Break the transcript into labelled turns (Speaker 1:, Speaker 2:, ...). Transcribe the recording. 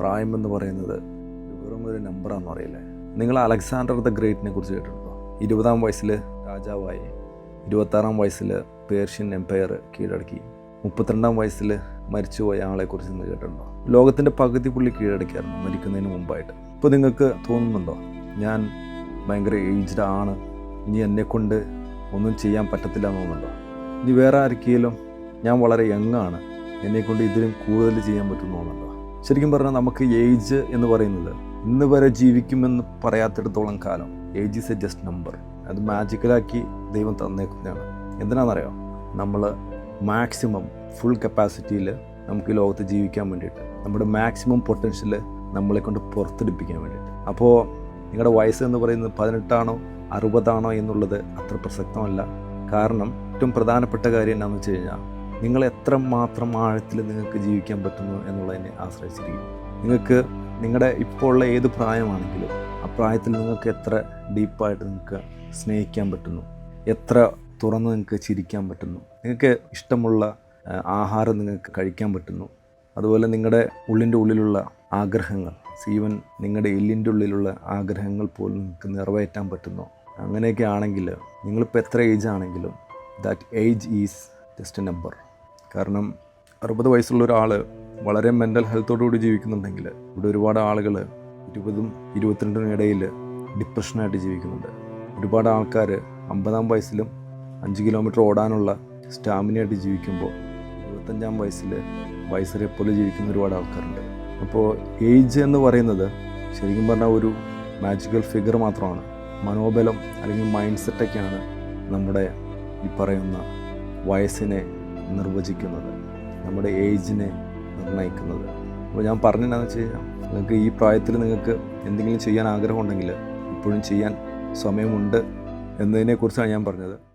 Speaker 1: പ്രായം എന്ന് പറയുന്നത് വെറും ഒരു നമ്പറാണെന്ന് അറിയില്ലേ? നിങ്ങൾ അലക്സാണ്ടർ ദ ഗ്രേറ്റിനെ കുറിച്ച് കേട്ടിട്ടുണ്ടോ? ഇരുപതാം വയസ്സിൽ രാജാവായി ഇരുപത്താറാം വയസ്സിൽ പേർഷ്യൻ എംപയർ കീഴടക്കി മുപ്പത്തിരണ്ടാം വയസ്സിൽ മരിച്ചുപോയ ആളെക്കുറിച്ച് നിങ്ങൾ കേട്ടിട്ടുണ്ടോ? ലോകത്തിന്റെ പകുതി പുള്ളി കീഴടക്കിയായിരുന്നു മരിക്കുന്നതിന് മുമ്പായിട്ട്. ഇപ്പോൾ നിങ്ങൾക്ക് തോന്നുന്നുണ്ടോ? ഞാൻ ഭയങ്കര ഏജ്ഡ് ആണ് ഇനി എന്നെക്കൊണ്ട് ഒന്നും ചെയ്യാൻ പറ്റത്തില്ല എന്ന് തോന്നുന്നുണ്ടോ? ഇനി വേറെ ആർക്കെങ്കിലും ഞാൻ വളരെ യങ്ങാണ് എന്നെക്കൊണ്ട് ഇതിലും കൂടുതൽ ചെയ്യാൻ പറ്റുമെന്ന് തോന്നുന്നുണ്ടോ? ശരിക്കും പറഞ്ഞാൽ നമുക്ക് ഏജ് എന്ന് പറയുന്നത് ഇന്ന് വരെ ജീവിക്കുമെന്ന് പറയാത്തിടത്തോളം കാലം. Age is a just number അത് മാജിക്കലാക്കി ദൈവം തന്നേക്കുന്നതാണ്. എന്തിനാണെന്നറിയോ? നമ്മൾ മാക്സിമം ഫുൾ കപ്പാസിറ്റിയിൽ നമുക്ക് ഈ ലോകത്ത് ജീവിക്കാൻ വേണ്ടിയിട്ട് നമ്മുടെ മാക്സിമം പൊട്ടൻഷ്യൽ നമ്മളെ കൊണ്ട് പുറത്തെടുപ്പിക്കാൻ വേണ്ടിയിട്ട്. അപ്പോൾ നിങ്ങളുടെ വയസ്സ് എന്ന് പറയുന്നത് പതിനെട്ടാണോ അറുപതാണോ എന്നുള്ളത് അത്ര പ്രസക്തമല്ല. കാരണം ഏറ്റവും പ്രധാനപ്പെട്ട കാര്യം എന്താണെന്ന് വെച്ച് കഴിഞ്ഞാൽ നിങ്ങൾ എത്ര മാത്രം ആഴത്തിൽ നിങ്ങൾക്ക് ജീവിക്കാൻ പറ്റുന്നു എന്നുള്ളതിനെ ആശ്രയിച്ചിരിക്കും നിങ്ങൾക്ക് നിങ്ങളുടെ ഇപ്പോൾ ഉള്ള ഏത് പ്രായമാണെങ്കിലും ആ പ്രായത്തിൽ നിങ്ങൾക്ക് എത്ര ഡീപ്പായിട്ട് നിങ്ങൾക്ക് സ്നേഹിക്കാൻ പറ്റുന്നു എത്ര തുറന്ന് നിങ്ങൾക്ക് ചിരിക്കാൻ പറ്റുന്നു നിങ്ങൾക്ക് ഇഷ്ടമുള്ള ആഹാരം നിങ്ങൾക്ക് കഴിക്കാൻ പറ്റുന്നു അതുപോലെ നിങ്ങളുടെ ഉള്ളിന്റെ ഉള്ളിലുള്ള ആഗ്രഹങ്ങൾ സീവൻ നിങ്ങളുടെ എല്ലിന്റെ ഉള്ളിലുള്ള ആഗ്രഹങ്ങൾ പോലും നിങ്ങൾക്ക് നിറവേറ്റാൻ പറ്റുന്നു. അങ്ങനെയൊക്കെ ആണെങ്കിൽ നിങ്ങളിപ്പോൾ എത്ര ഏജ് ആണെങ്കിലും that age is just number കാരണം അറുപത് വയസ്സുള്ള ഒരാൾ വളരെ മെന്റൽ ഹെൽത്തോടുകൂടി ജീവിക്കുന്നുണ്ടെങ്കിൽ ഇവിടെ ഒരുപാട് ആളുകൾ ഇരുപതും ഇരുപത്തിരണ്ടിനും ഇടയിൽ ഡിപ്രഷനായിട്ട് ജീവിക്കുന്നുണ്ട്. ഒരുപാട് ആൾക്കാർ അമ്പതാം വയസ്സിലും അഞ്ച് കിലോമീറ്റർ ഓടാനുള്ള സ്റ്റാമിനയായിട്ട് ജീവിക്കുമ്പോൾ ഇരുപത്തഞ്ചാം വയസ്സിൽ വയസ്സരെ പോലെ ജീവിക്കുന്ന ഒരുപാട് ആൾക്കാരുണ്ട്. അപ്പോൾ ഏജ് എന്ന് പറയുന്നത് ശരിക്കും പറഞ്ഞാൽ ഒരു മാജിക്കൽ ഫിഗർ മാത്രമാണ്. മനോബലം അല്ലെങ്കിൽ മൈൻഡ് സെറ്റൊക്കെയാണ് നമ്മുടെ ഈ പറയുന്ന വയസ്സിനെ നിർവചിക്കുന്നത് നമ്മുടെ ഏജിനെ നിർണയിക്കുന്നത്. അപ്പോൾ ഞാൻ പറഞ്ഞതെന്ന് വെച്ച് കഴിഞ്ഞാൽ നിങ്ങൾക്ക് ഈ പ്രായത്തിൽ നിങ്ങൾക്ക് എന്തെങ്കിലും ചെയ്യാൻ ആഗ്രഹമുണ്ടെങ്കിൽ ഇപ്പോഴും ചെയ്യാൻ സമയമുണ്ട് എന്നതിനെക്കുറിച്ചാണ് ഞാൻ പറഞ്ഞത്.